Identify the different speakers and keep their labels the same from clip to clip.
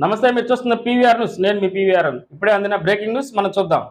Speaker 1: నమస్తే మీరు చూస్తున్న పీవీఆర్ న్యూస్. నేను మీ పీవీఆర్ ఇప్పుడే అందిన బ్రేకింగ్ న్యూస్ మనం చూద్దాం.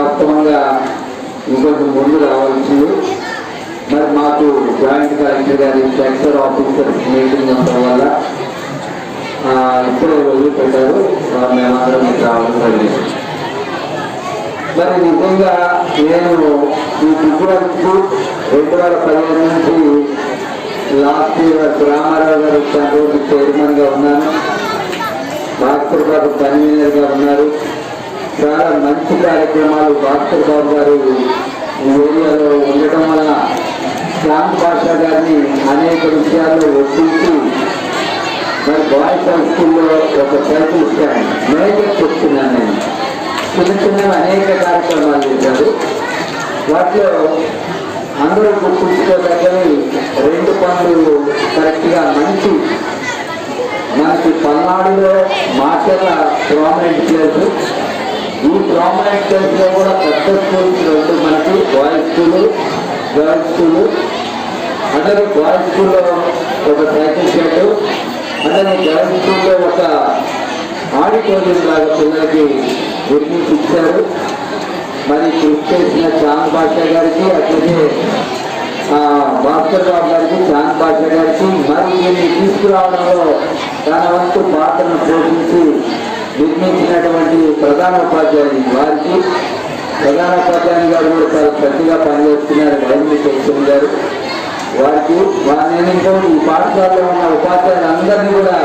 Speaker 2: మరి
Speaker 3: ఇంకొంచెం ముందు రావాల్సింది. మరి మాకు జాయింట్ కలెక్టర్ గారి సెక్టర్ ఆఫీసర్ మీటింగ్ ఉండడం వల్ల ఇప్పుడే వదిలిపెట్టారు. మేమందరం మీకు రావడం జరిగింది. మరి నిజంగా నేను ఈ ఫిబ్రవరికి రెండు వేల పదిహేను నుంచి లాస్ట్ ఇయర్ రామారావు గారు చంద్రుడి చైర్మన్గా ఉన్నాను. భాస్కర్ గారు కన్వీనర్గా ఉన్నారు. చాలా మంచి కార్యక్రమాలు భాస్కర్ బాబు గారు ఏరియాలో ఉండటం వల్ల శ్యామ్ భాషా గారిని అనేక విషయాల్లో ఒప్పించి మరి బాయ్స్ హై స్కూల్లో ఒక సైకిల్ స్టాండ్ మేజర్ చెప్తున్నాను నేను. చిన్న చిన్న అనేక కార్యక్రమాలు చేశారు. వాటిలో అందరూ గుర్తుంచుకోదగ్గని రెండు పనులు కరెక్ట్గా మంచి. మనకి పల్నాడులో మాటల ప్రామినెంట్ ప్లేసు ఈ ప్రామినెంట్ ప్లేస్లో కూడా పెద్ద స్కూల్స్ రెండు మనకి బాయ్స్ స్కూల్ గర్ల్స్ స్కూల్ అలాగే బాయ్స్ స్కూల్లో ఒక సైకిల్ షెడ్ అలాగే గర్ల్స్ స్కూల్లో ఒక ఆడిటోరియం లాగా పిల్లలకి నిర్మించారు మరి కృషి చేసిన చాంద్ బాషా గారికి అట్లాగే భాస్కర్ రావు గారికి చాంద్ బాషా గారికి మరి దీన్ని తీసుకురావడంలో తన వంతు పాత్రను పోషించి నిర్మించినటువంటి ప్రధాన ఉపాధ్యాయులు వారికి ప్రధాన ఉపాధ్యాయులు గారు కూడా చాలా శ్రద్ధగా పనిచేస్తున్నారు వైద్య చైతన్య గారు. వారికి వారి నేను ఈ పాఠశాలలో ఉన్న ఉపాధ్యాయులు అందరినీ కూడా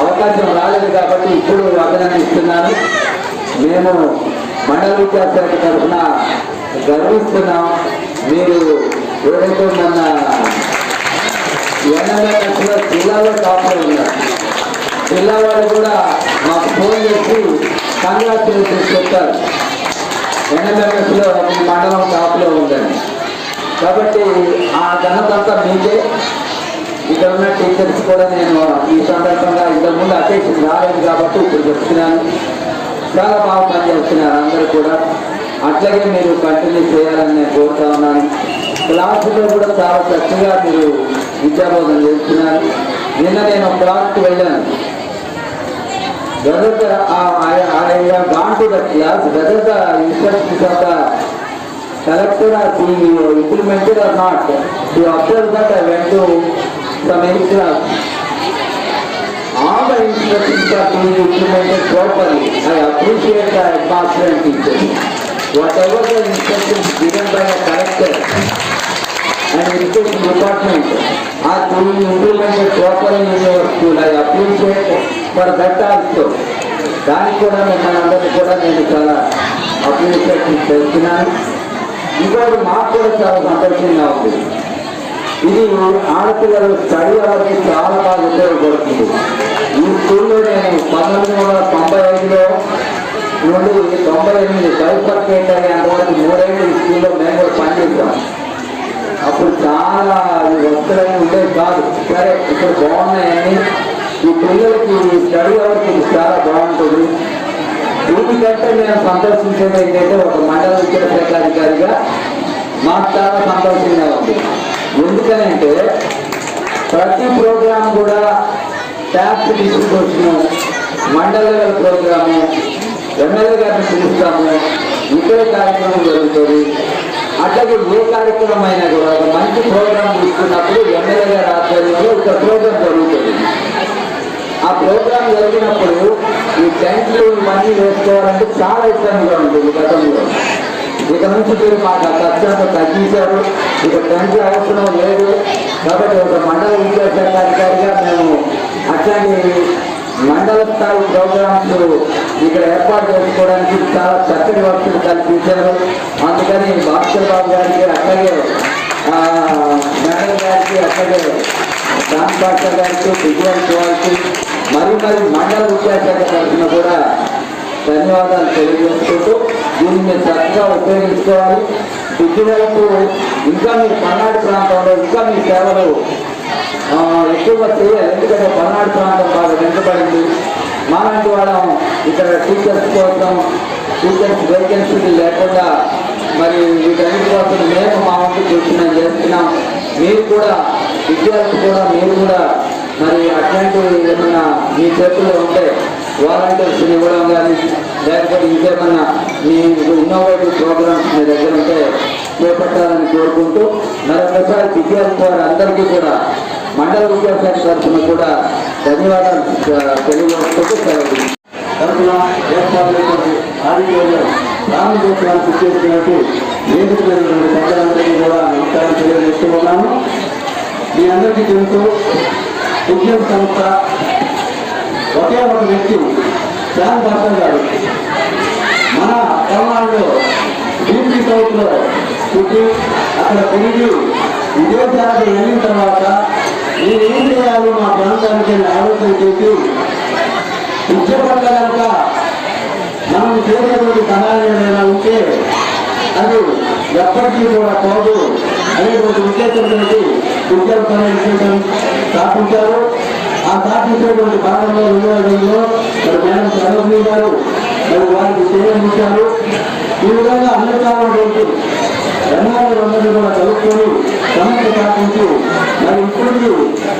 Speaker 3: అవకాశం రాలేదు కాబట్టి ఇప్పుడు అభినందిస్తున్నాను మేము మండల విద్యాశాఖ తరఫున గర్విస్తున్నాం. మీరు ఏదైతే మన ఎన్నో జిల్లాలో టాప్లో ఉన్నారు జిల్లా కూడా మాకు ఫోన్ చేసి కంగ్రాచులేషన్ చెప్తారు. ఎన్ఎంఎస్లో మీ మండలం టాప్లో ఉందండి. కాబట్టి ఆ ఘనతంతా మీకే. ఇక్కడ ఉన్న టీచర్స్ కూడా నేను ఈ సందర్భంగా ఇంతకుముందు అటెన్షన్ రాలేదు కాబట్టి ఇప్పుడు చెప్తున్నాను. చాలా బాగా పనిచేస్తున్నారు అందరూ కూడా. అట్లాగే మీరు కంటిన్యూ చేయాలని నేను కోరుతా ఉన్నాను. క్లాసులో కూడా చాలా చక్కగా మీరు విద్యాబోధన చేస్తున్నారు. నిన్న నేను క్లాస్కి వెళ్ళాను. Whether the, uh, I, I have gone to the class, whether the instructions of the collector are being implemented or not. To observe that I went to some eight class. All the instructions are being implemented properly. I appreciate the headmaster and teachers. Whatever the instructions given by the collector and education department are being implemented properly in your school. I appreciate for that also. దానికి కూడా మిమ్మల్ని అందరినీ కూడా నేను చాలా appreciate చేస్తున్నాను ఇంకోటి మాకు కూడా చాలా సంతోషంగా ఉంది ఇది ఆడపిల్లలు స్టడీ అవర్కి చాలా బాగా ఉపయోగపడుతుంది ఈ స్కూల్లో నేను పంతొమ్మిది వందల తొంభై ఐదులో నుండి తొంభై ఎనిమిది బైఫర్కేట్ అనే అంతవరకు మూడేళ్ళు ఈ స్కూల్లో మేము కూడా పనిచేసాం అప్పుడు చాలా వస్తువులన్నీ ఉండేవి కాదు. సరే ఇక్కడ బాగున్నాయని ఈ పిల్లలకి స్టడీ అవర్కి ఇది చాలా బాగుంటుంది. వీటికంటే నేను సంతోషించేది ఏంటంటే ఒక మండల విద్యాశాఖ అధికారిగా మాకు చాలా సంతోషంగా ఉంది. ఎందుకనంటే ప్రతి ప్రోగ్రాం కూడా tax distribution mandal level program MLA గారిని పిలుస్తాము ఇదే కార్యక్రమం జరుగుతుంది. అట్లాగే ఏ కార్యక్రమం అయినా కూడా ఒక మంచి ప్రోగ్రాం తీసుకున్నప్పుడు ఎమ్మెల్యే గారి ఆధ్వర్యంలో ఒక ప్రోగ్రాం జరుగుతుంది. ఆ ప్రోగ్రాం జరిగినప్పుడు ఈ టెంట్లు ఇవన్నీ వేసుకోవాలంటే చాలా ఇబ్బందిగా ఉంటుంది గతంలో. ఇక నుంచి మీరు మాకు ఆ ఖర్చు తగ్గించారు. ఇక టెంట్లు అవసరం లేదు. కాబట్టి ఒక మండల విద్యాశాఖ అధికారిగా మేము అట్లాంటి మండల స్థాయి ప్రోగ్రామ్స్ ఇక్కడ ఏర్పాటు చేసుకోవడానికి చాలా చక్కటి వసతులు కల్పించారు. అందుకని భాస్కర్ బాబు గారికి అట్లాగే ఆ, మేడం గారికి అట్లాగే రామ్ భాస్కర్ గారికి విజయన్ గారికి మరి మరి మండల విద్యాశాఖ తరఫున కూడా ధన్యవాదాలు తెలియజేసుకుంటూ దీన్ని మీరు చక్కగా ఉపయోగించుకోవాలి. విద్యులకు ఇంకా మీ పల్నాడు ప్రాంతంలో ఇంకా మీ సేవలు ఎక్కువగా చేయాలి ఎందుకంటే పల్నాడు ప్రాంతం బాగా వెనుకబడింది. మాలాంటి వాళ్ళం ఇక్కడ టీచర్స్ కోసం టీచర్స్ వేకెన్సీలు లేకుండా మరి వీటన్నిటి కోసం మేము మా వంతు చూస్తున్నాం చేస్తున్నాం. మీరు కూడా విద్యార్థులు కూడా మీరు కూడా మరి అట్లాంటివి ఏమన్నా మీ చేతుల్లో ఉంటే వాలంటీర్స్ ఇవ్వడం కానీ లేకపోతే ఇంకేమన్నా మీ ఇన్నోవేటివ్ ప్రోగ్రామ్స్ మీ దగ్గర ఉంటే చేపట్టాలని కోరుకుంటూ మరొకసారి విద్యార్థి వారందరికీ కూడా మండల విద్యాశాఖ తరఫున కూడా ధన్యవాదాలు ఆ, తెలియజేసుకుంటూ సెలవు. తరఫున ఏర్పాటు ఆడిటోరియం రామగోత్రానికి చేసినట్టు వేదికైనటువంటి పెద్దలందరికీ కూడా నమస్కారం తెలియజేస్తూ ఉన్నాను. మీ అందరికీ తెలుసు ఉద్యోగ సంస్థ ఒకే ఒక వ్యక్తి శ్యామ్ భాస్కర్ గారు. మన తమిళనాడులో బీపీ సౌత్లో పుట్టి అక్కడ పెరిగి విదేశాలకు వెళ్ళిన తర్వాత నేనేం చేయాలో మా ప్రాంతానికి అని ఆలోచన చేసి విద్య మనం చేసేటువంటి సహాయం ఏదైనా ఉంటే అది ఎప్పటికీ కూడా కాదు అనేటువంటి ఉద్దేశంతో ఉద్యోగ విశేషం స్థాపించారు. ఆ స్థాపించేటువంటి భాగంలో రెండో ఐదులో మరి మేడం సరోజిని గారు మరి వారికి చేయనిచ్చారు ఈ విధంగా అన్ని కావాలంటే
Speaker 4: ఎన్ఆర్ఐ కూడా చదువుకొని సమస్య పాటించి మరి ఇప్పుడు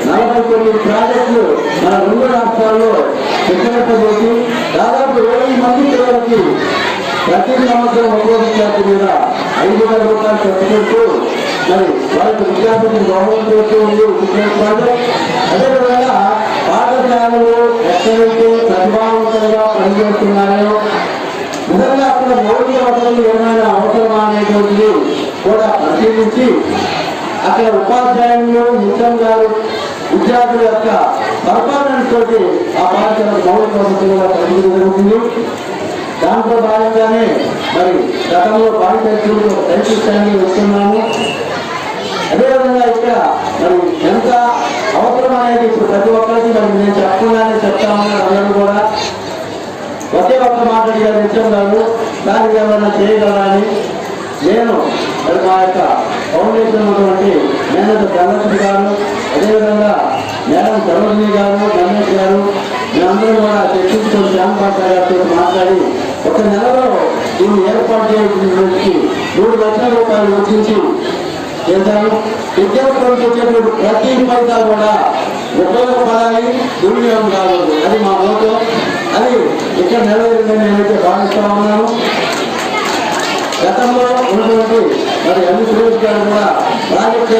Speaker 4: నలభై తొమ్మిది ప్రాజెక్టులు మన రెండు రాష్ట్రాల్లో పెట్టబెట్టబోసి దాదాపు ఇరవై మంది పిల్లలకి ప్రతి సంవత్సరం ఒక్కో విద్యార్థి మీద ఐదు వేల రూపాయలు ఖర్చు మరి వాళ్ళకి విద్యార్థులకు గౌరవం చేస్తూ ఉంది ఉద్యోగ అదేవిధంగా పాఠశాలలు ఎక్కడైతే ప్రతిభావంతంగా పనిచేస్తున్నాయో నిజంగా అక్కడ మౌలిక వసతులు ఏమైనా అవసరమా అనేటువంటిది కూడా పరిశీలించి అక్కడ ఉపాధ్యాయులు ముఖ్యం గారు విద్యార్థుల యొక్క పర్ఫార్మెన్స్ తోటి ఆ పాఠశాల మౌలిక వసతులు కూడా పరిశీలన జరుగుతుంది దాంట్లో భాగంగానే మరి గతంలో పాలిటెక్నిక్ స్టాండింగ్ వస్తున్నాము. అదేవిధంగా ఇక్కడ మరి ఎంత అవసరం అనేది ఇప్పుడు ప్రతి ఒక్కరికి మరి నేను చెప్పకుండానే చెప్తామని అందరూ కూడా. ఒకే ఒక్క మాట అడిగారు నిత్యం గారు దానికి ఏమైనా చేయగలరా అని. నేను మరి మా యొక్క ఫౌండేషన్ ఉన్నటువంటి మేనేజర్ ధనలక్ష్మి గారు అదేవిధంగా మేడం సరోజిని గారు గణేష్ గారు మేమందరూ కూడా చర్చించుకుని శ్యామపాట గారితో మాట్లాడి ఒక నెలలో దీన్ని ఏర్పాటు చేసినటువంటి మూడు లక్షల రూపాయలు వెచ్చించి చేశాను విద్యార్థులకు వచ్చేటువంటి ప్రతి ఫలితాలు కూడా ఉపయోగపడాలి దుర్వినియోగం కావాలి అది మా మోటో. అది ఇక్కడ నెలవేరిందని నేనైతే భావిస్తా ఉన్నాను. గతంలో ఉన్నటువంటి మరి అన్ని సురేష్ గారు కూడా ప్రాజెక్ట్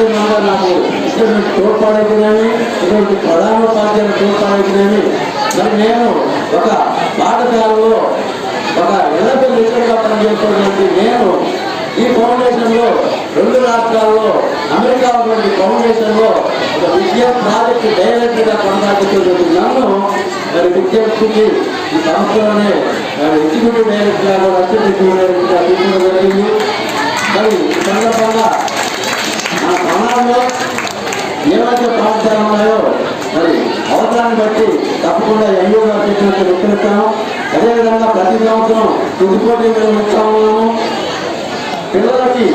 Speaker 4: నాకు ఇటువంటి తోడ్పాడైతేనేమి ఇటువంటి ప్రధానోపాధ్యాయులు తోడ్పాడైతేనేమి మరి నేను ఒక పాఠశాలలో ఒక ఎనభై లీటర్గా పనిచేస్తున్నటువంటి నేను ఈ ఫౌండేషన్లో రెండు రాష్ట్రాల్లో అమెరికా ఉన్నటువంటి ఫౌండేషన్లో ఒక విద్యా ప్రాజెక్టు డైరెక్టర్గా కొనసాగుతున్నటువంటి నన్ను మరి విద్యార్థికి ఈ సంస్థలోనే ఎగ్జిక్యూటివ్ డైరెక్టర్గా కూడా అసిస్టెంట్ డైరెక్టర్గా తీసుకోవడం జరిగింది. మరి ఈ సందర్భంగా మన ప్రాణాల్లో ఏవైతే ప్రాంతాలు ఉన్నాయో మరి అవసరాన్ని బట్టి తప్పకుండా ఎంఓ గారు చెప్పినట్టు విస్తరిస్తాము అదేవిధంగా ప్రతి సంవత్సరం తుదిపోటీ నిర్వహిస్తా ఉన్నాము. పిల్లలకి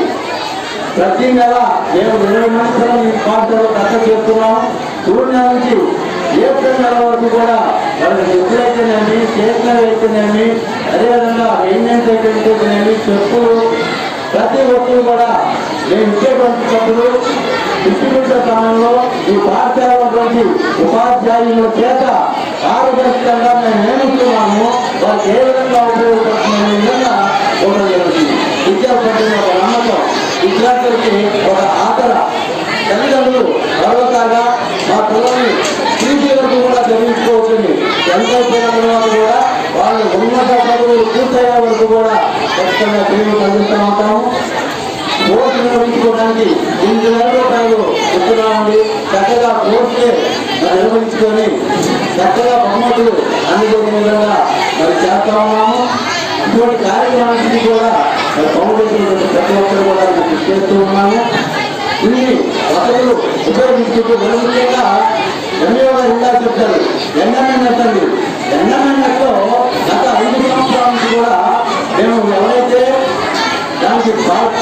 Speaker 4: ప్రతి నెల మేము ఇరవై నిమిషాలు ఈ పాఠశాలలో ఖర్చు చేస్తున్నాం జూన్ నెల నుంచి ఏప్రిల్ నెల వరకు కూడా వాళ్ళకి ఎప్పుడైతేనేమి అయితేనేమి స్టేషనరీ అయితేనేమి అదేవిధంగా మెయింటెన్స్ అయితేనేమి చెప్పులు ప్రతి వస్తువు కూడా మేము ఇచ్చేటువంటి చెప్పులు. డిస్ట్రిబ్యూటర్ సమయంలో ఈ పాఠశాలలోకి ఉపాధ్యాయుల చేత ఆరోగ్యంగా మేము నియమిస్తున్నాము. వాళ్ళకి ఏ విధంగా ఉపయోగపడుతున్న విధంగా ఉండడం జరుగుతుంది ఒక నమ్మకం విద్యార్థులకి ఒక ఆదర. తల్లిదండ్రులు గర్వకాగా మా పిల్లల్ని పీజీ వరకు కూడా చదివించుకోవచ్చని ఎంతో అయిపోయిన తర్వాత కూడా వాళ్ళ ఉన్నత చదువులు పూర్తయ్యే వరకు కూడా ఖచ్చితంగా పిల్లలు చదివిస్తూ ఉంటాము. కోర్సు నిర్వహించుకోవడానికి ఎనిమిది వేల రూపాయలు ఇస్తున్నామండి చక్కగా కోర్సులే నిర్వహించుకొని చక్కగా బహుమతులు అందుకునే విధంగా మరి చేస్తా ఉన్నాము. ఇటువంటి కార్యక్రమాన్ని కూడా మరి ప్రతి ఒక్కరు కూడా మేము చేస్తూ ఉన్నాము. దీన్ని ఒకరు ఉపయోగించుకుంటూ మరి ధన్యవాదాలు ఎంఏ చెప్తారు ఎన్ఎంఎన్ఎస్ అండి ఎన్ఎంఎన్ఎస్ గత ఐదు సంవత్సరాల నుంచి కూడా మేము ఎవరైతే దానికి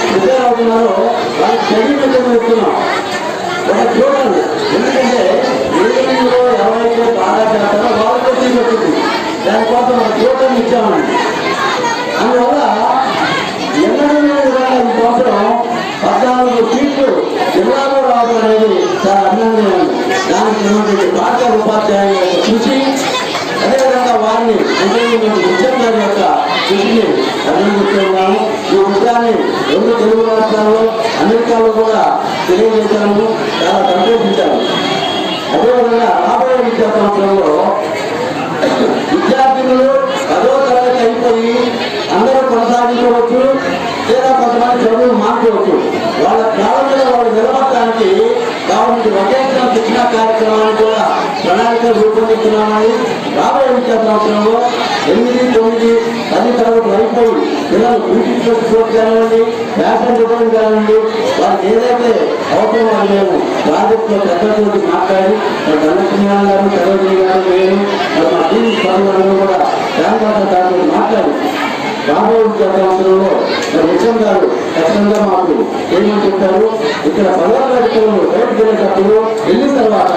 Speaker 4: ప్రిపేర్ అవుతున్నారో వాళ్ళకి సర్టిఫికెట్ ఇస్తున్నాం ఒక చూడండి. ఎందుకంటే ఏదో ఎవరైతే బాగా చేస్తారో వాళ్ళతో తీసుకొచ్చింది దానికోసం ఒక చూడని ఇచ్చామండి అందువల్ల ఎన్నడూ కోసం పద్నాలుగు సీట్లు జిల్లాలో రావడం అనేది చాలా అభినందనీయం. దానికి ఉన్నటువంటి పాఠశాల ఉపాధ్యాయుల యొక్క కృషి అదేవిధంగా వారిని అంటే విద్యార్థుల యొక్క కృషిని అభినందిస్తున్నాము ఈ విషయాన్ని రెండు తెలుగు రాష్ట్రాల్లో అమెరికాలో కూడా తెలియజేశాము చాలా సంతోషించాము అదేవిధంగా రాబోయే విద్యా సంవత్సరంలో విద్యార్థులు పదో తరగతి అయిపోయి అందరూ కొనసాగించవచ్చు లేదా కొంతమంది చదువులు మార్చవచ్చు వాళ్ళ కాళ్ళ మీద వాళ్ళు నిలబడటానికి కాబట్టి వకేషనల్ శిక్షణ కార్యక్రమాన్ని కూడా ప్రణాళికలు రూపొందిస్తున్నామని రాబోయే విద్యా సంవత్సరంలో ఎనిమిది తొమ్మిది పది తరగతి వరకు పిల్లలు బ్యూటీ కోర్స్ కానివ్వండి ఫ్యాషన్ డిజైన్ కానివ్వండి వారికి ఏదైతే అవసరమో అది మేము ప్రాజెక్టులో పెద్దలతోటి మాట్లాడి మరి ధనలక్ష్మి గారు సరోజిని గారు నేను మా టీవీ సభ్యులందరూ కూడా శ్యామపాట గారితో మాట్లాడి రాబోయే సంవత్సరంలో మరి గారు ఖచ్చితంగా మాకు ఏమని చెప్పారు? ఇక్కడ పదహారు పిల్లలు బయటకు వెళ్ళిన తర్వాత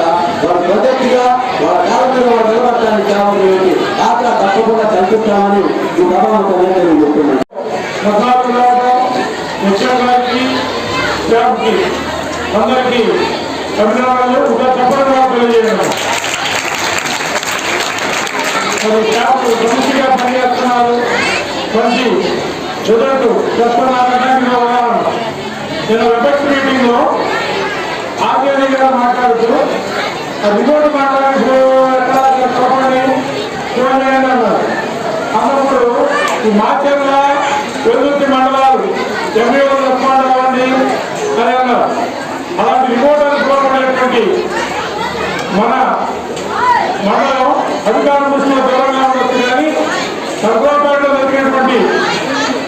Speaker 4: వాళ్ళ ప్రొజెక్ట్గా వాళ్ళ కాలం మీద నిలబడటానికి కావాలని ఆత్ర తప్పకుండా కల్పిస్తామని ఈ సభ నేను చెప్తున్నాను
Speaker 5: అందరికీ అభినందనలు. ఒక తెలియజేయడం. స్టాఫ్ పనిచేస్తున్నారు. మంచి రిజల్ట్ చేస్తున్నారనడానికి ఉదాహరణ నేను వెబెక్స్ మీటింగ్లో ఆర్గేని గారు మాట్లాడుతూ ఆ రిమోట్ మాట్లాడుతూ ఎట్లా చెప్పండి? చూడండి అన్నారు అన్నప్పుడు ఈ మాచర్ల వెల్లుర్తి మండలాలు ఎంఏఓ మండలాన్ని అని అన్నారు అలాంటి రిమోట్ అనుకోబడేటువంటి మన మండలం అధికారం దృష్టిలో దూరంగా ఉండొచ్చు కానీ సర్గోపేటలో జరిగినటువంటి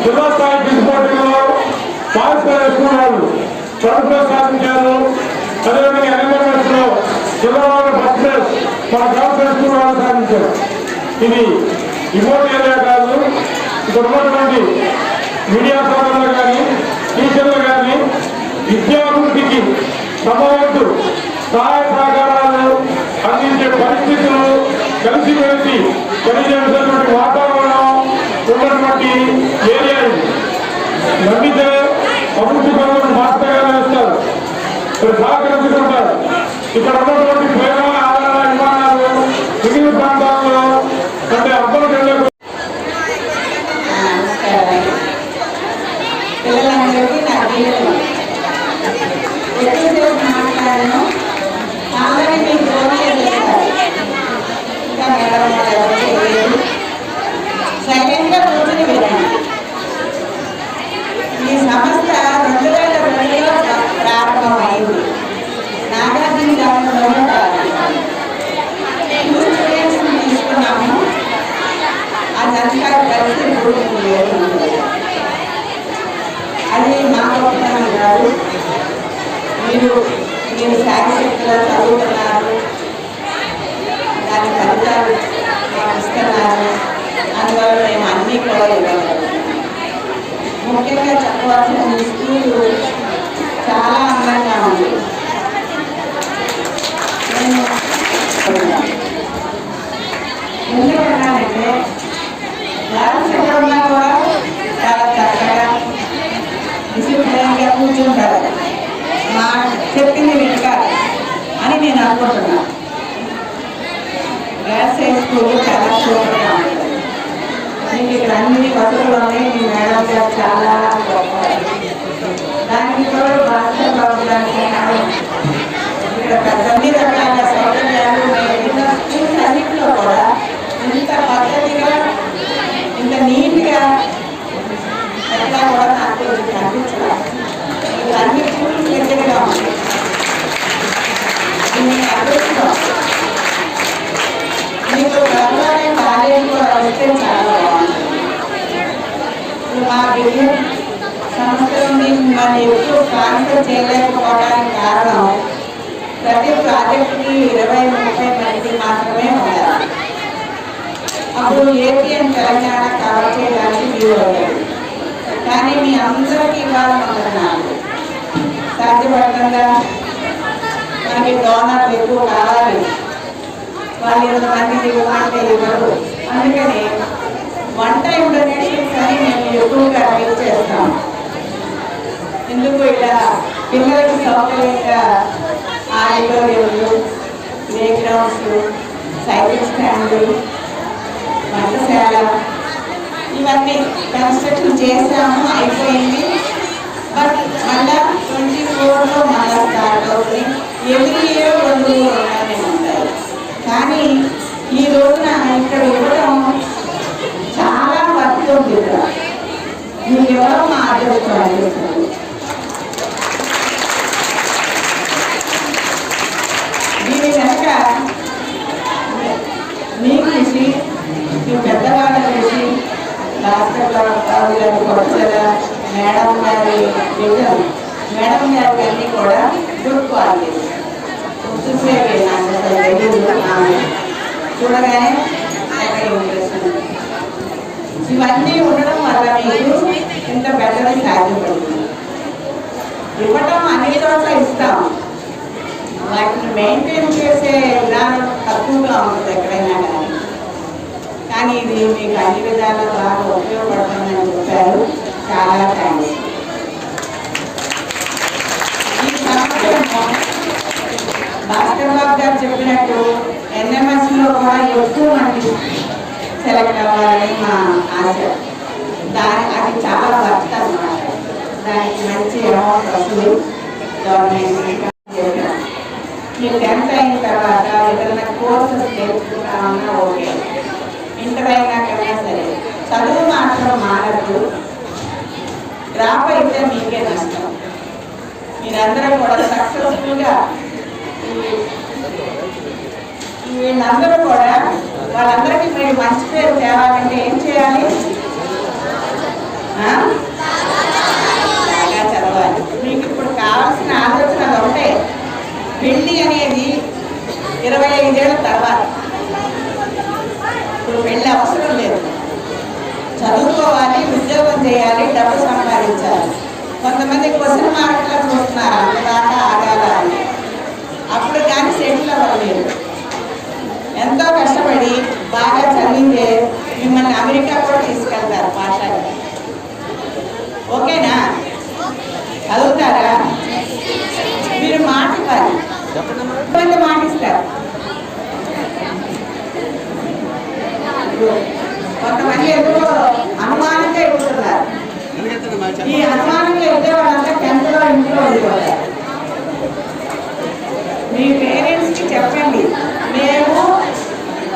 Speaker 5: జిల్లా స్థాయి డిస్పోర్టింగ్లో పారిశ్రామిక స్కూల్ ప్రభుత్వం సాధించారు అదేవిధంగా జిల్లా ఫస్ట్ ప్లేస్ మన స్కూల్ వాళ్ళు సాధించారు. ఇది రిమోట్ ఏరియా కాదు ఇక్కడ ఉన్నటువంటి మీడియా సోదరులు కానీ టీచర్లు కానీ విద్యాభివృద్ధికి సమవంతు సహాయ సహకారాలు అందించే పరిస్థితులు కలిసిమెలిసి పనిచేసినటువంటి వాతావరణం ఉన్నటువంటి ఏరియా ఇది నమ్మితే అభివృద్ధి పనులను మాస్టర్గా వేస్తారు. ఇక్కడ సహకరించుకుంటారు ఇక్కడ ఉన్నటువంటి ప్రేమ ఆదరణ విమానాలు మిగిలిన ప్రాంతాల్లో అంటే అబ్బలు వెళ్ళే
Speaker 6: నమస్కారం పిల్లలందరికీ నా జీవితం ఎక్కువసేపు మాట్లాడను ఆల్రెడీ మీకు ఫోన్లో చేస్తారు ఇంకా మేడం వాళ్ళు ఎవరు చేయలేదు సైలెంట్గా కూర్చొని వినండి ఈ సంస్థ రెండు వేల రెండులో ప్రారంభమైంది నాగార్జున గ్రామంలోనే ప్రారంభం టూ స్టూడెంట్స్ని తీసుకున్నాము అదంతా కలిసి రూపం లేదు అది మా గొప్పతనం కాదు మీరు మీరు శారీరకంగా చదువుతున్నారు దాని ఫలితాలు మేము ఇస్తున్నారు అందువల్ల మేము అన్నీ కూడా ఇవ్వగలుగుతాం ముఖ్యంగా చెప్పవలసిన ఈ స్కూలు చాలా అందంగా ఉంది నేను ఎందుకన్నానంటే రామచంద్రమ్మ కూడా చాలా చక్కగా డిసిప్లైన్గా కూర్చుంటారు మా చెప్పింది వింటారు అని నేను అనుకుంటున్నాను గర్ల్స్ హై స్కూల్ చాలా సూపర్గా ఉంటుంది మీకు ఇక్కడ అన్ని వసతులు ఉన్నాయి మీ మేడం గారు చాలా గొప్పవారు. దానికి తోడు భాస్కర్ బాబు గారికి ఇక్కడ పెద్ద అన్ని రకాల సౌకర్యాలు మేము స్కూల్స్ అన్నింటిలో కూడా ఇంత పద్ధతిగా ఇంత నీట్గా ఎట్లా కూడా నాకు ఇది కనిపించలేదు ఇక్కడ అన్ని స్కూల్స్ దగ్గరగా ఉన్నాయి మీకు త్వరలోనే కాలేజీ కూడా వస్తే చాలా బాగుంటుంది ఇప్పుడు మా బిజినెస్ సంస్థలో మిమ్మల్ని ఎక్కువ ట్రాన్స్ఫర్ చేయలేకపోవడానికి కారణం ప్రతి ప్రాజెక్ట్కి ఇరవై ముప్పై మంది మాత్రమే ఉండాలి అప్పుడు ఏపీ అండ్ తెలంగాణ కవర్ చేయడానికి వీలు అవ్వదు కానీ మీ అందరికీ ఇవ్వాలనుకుంటున్నాను సాధ్యపడుతుందా మనకి డోనర్లు ఎక్కువ కావాలి వాళ్ళు ఇరవై మందికి ఇవ్వమంటే ఇవ్వరు అందుకని వన్ టైం డొనేషన్స్ అని మేము ఎక్కువగా రైట్ చేస్తాం ఎందుకు ఇలా పిల్లలకి సౌకర్యంగా ఆడిటోరియంలు ప్లే గ్రౌండ్స్ సైకిల్ స్టాండ్లు వంటశాల ఇవన్నీ కన్స్ట్రక్షన్ చేసాము అయిపోయింది. బట్ మళ్ళా ట్వంటీ ఫోర్లో మళ్ళా స్టార్ట్ అవుతుంది. ఎవ్రీ ఇయర్ రెండు ఉన్నానే కానీ ఈ రోజున ఇక్కడ ఇవ్వడం చాలా వర్క్ ఉంది ఇక్కడ ఇవ్వడం మా అదృష్టం దీని కనుక మీకు కృషి మీ పెద్దవాళ్ళ కృషి డాక్టర్ గారు గారి మేడం గారి మేడం గారి అన్నీ కూడా గుడ్ క్వాలిటీ చూసేవి చూడగానే ఇవన్నీ ఉండడం వల్ల మీకు ఇంత పెద్దది సాధ్యపడుతుంది ఇవ్వటం అన్ని చోట్ల ఇస్తాం వాటిని మెయింటైన్ చేసే విధానం తక్కువగా ఉంటుంది ఎక్కడైనా కానీ కానీ ఇది మీకు అన్ని విధాలా బాగా ఉపయోగపడుతుందని చెప్పారు చాలా థ్యాంక్స్ భాస్కర్ బాబు గారు చెప్పినట్టు ఎన్ఎంఎస్లో కూడా ఎక్కువ మంది సెలెక్ట్ అవ్వాలని మా ఆశ. దాని అది చాలా వర్త్ అనమాట దానికి మంచి అమౌంట్ వస్తుంది. గవర్నమెంట్ మీరు టెన్త్ అయిన తర్వాత ఏదైనా కోర్సెస్ నేర్చుకుంటామన్నా ఓకే. ఇంటర్ అయినాకైనా సరే చదువు మాత్రం మారద్దు డ్రాప్ అయితే మీకే నష్టం. మీరందరూ కూడా సక్సెస్ఫుల్గా వీళ్ళందరూ కూడా వాళ్ళందరికీ మీరు మంచి పేరు తేవాలంటే ఏం చేయాలి? బాగా చదవాలి. మీకు ఇప్పుడు కావాల్సిన ఆలోచనలు ఒకటే. పెళ్ళి అనేది ఇరవై ఐదేళ్ళ తర్వాత. ఇప్పుడు పెళ్ళి అవసరం లేదు. చదువుకోవాలి ఉద్యోగం చేయాలి డబ్బు సంపాదించాలి. కొంతమంది క్వశ్చన్ మార్కులు చూస్తున్నారు? అంతదాకా ఆగాల అని. అప్పుడు కానీ సెటిల్ అవ్వలేదు. ఎంతో కష్టపడి బాగా చదివితే మిమ్మల్ని అమెరికా కూడా తీసుకెళ్తారు పాఠశాల ఓకేనా? చదువుతారా? మీరు మాట ఇవ్వాలి. కొంతమంది మాట ఇస్తారు. కొంతమంది ఎందుకో అనుమానంగా ఎక్కుతున్నారు ఈ అనుమానంగా ఎక్కే వాళ్ళంతా టెన్త్లో ఇంట్లో ఉండేవాళ్ళు మీ పేరెంట్స్కి చెప్పండి మేము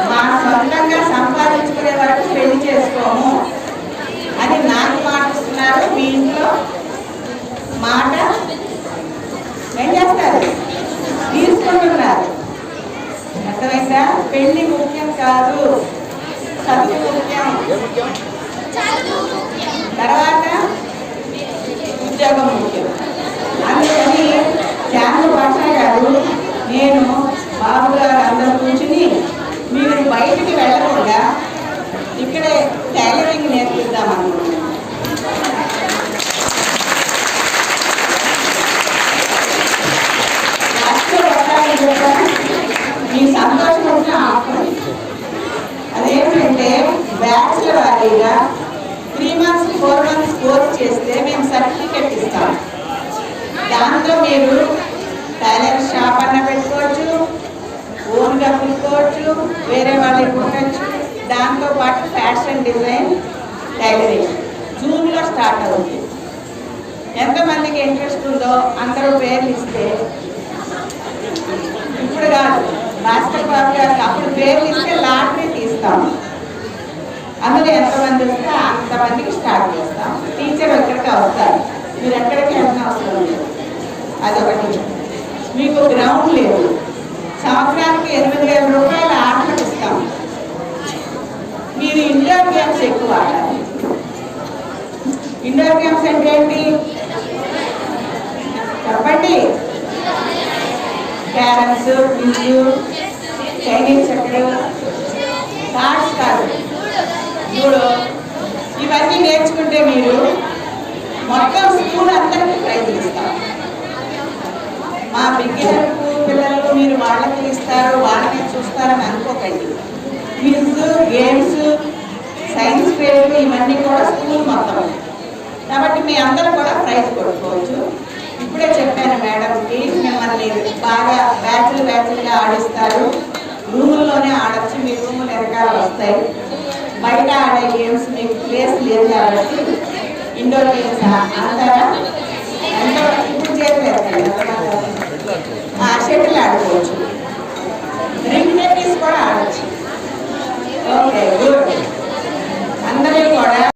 Speaker 6: మా సొంతంగా సంపాదించుకునే వరకు పెళ్ళి చేసుకోము అని నాకు మాటిస్తున్నారు మీ ఇంట్లో మాట ఏం చేస్తారు? తీసుకుంటున్నారు అర్థమైందా? పెళ్ళి ముఖ్యం కాదు చదువు ముఖ్యం. తర్వాత ఉద్యోగం ముఖ్యం అందుకని ధ్యాన భాష గారు నేను బాబు గారు అందరూ కూర్చుని మీరు బయటికి వెళ్ళకుండా ఇక్కడే టైలరింగ్ నేర్పిద్దాం అనుకుంటున్నాను లాస్ట్లో ఒకసారి చెప్పాను, మీ సంతోషం వచ్చిన ఆపండి అదేంటంటే బ్యాచ్ల వారీగా three months four months course చేస్తే మేము సర్టిఫికెట్ ఇస్తాం దాంతో మీరు టైలర్ షాప్ అన్న పెట్టుకోవచ్చు ఓన్గా కుట్టుకోవచ్చు వేరే వాళ్ళకి ఉండొచ్చు దాంతో పాటు ఫ్యాషన్ డిజైన్ టైలరింగ్. జూన్లో స్టార్ట్ అవుతుంది. ఎంతమందికి ఇంట్రెస్ట్ ఉందో అందరూ పేర్లు ఇస్తే. ఇప్పుడు కాదు భాస్కర్ బాబు గారికి అప్పుడు పేర్లు ఇస్తే లాటరీ తీస్తాం. అందులో ఎంతమంది వస్తే అంతమందికి స్టార్ట్ చేస్తాం. టీచర్ ఎక్కడికి వస్తారు. మీరు ఎక్కడికి వెళ్ళిన అవసరం లేదు. అదొకటి. మీకు గ్రౌండ్ లేదు. సంవత్సరానికి ఎనిమిది వేల రూపాయల ఆటలకు ఇస్తాం. మీరు ఇండోర్ గేమ్స్ ఎక్కువ ఆడాలి. ఇండోర్ గేమ్స్ అంటే ఏంటి? చెప్పండి. క్యారమ్స్ క్విజ్ చైనీస్ చెక్కలు కార్డ్స్ కాదు. లూడో. ఇవన్నీ నేర్చుకుంటే మీరు మొత్తం స్కూల్ అందరికీ ప్రయత్నిస్తారు మా బిగ్గర్ పిల్లలు మీరు వాళ్ళకి ఇస్తారు వాళ్ళని చూస్తారని అనుకోకండి. క్విజ్ గేమ్స్ సైన్స్ ఫేర్లు ఇవన్నీ కూడా స్కూల్ మొత్తం కాబట్టి మీ అందరూ కూడా ప్రైజ్ కొట్టుకోవచ్చు ఇప్పుడే చెప్పాను మేడంకి మిమ్మల్ని బాగా బ్యాచ్లు బ్యాచ్లుగా ఆడిస్తారు. రూముల్లోనే ఆడచ్చు మీ రూములు వెనకాల వస్తాయి. బయట ఆడే గేమ్స్ మీకు ప్లేస్ లేదు కాబట్టి ఇండోర్ గేమ్స్ ఆడతారా? ఎంత ఇప్పుడు చేయలేదు షటిల్ ఆడుకోవచ్చు. రింగ్ టెన్నిస్ కూడా ఆడచ్చు. Okay good. అందరూ కూడా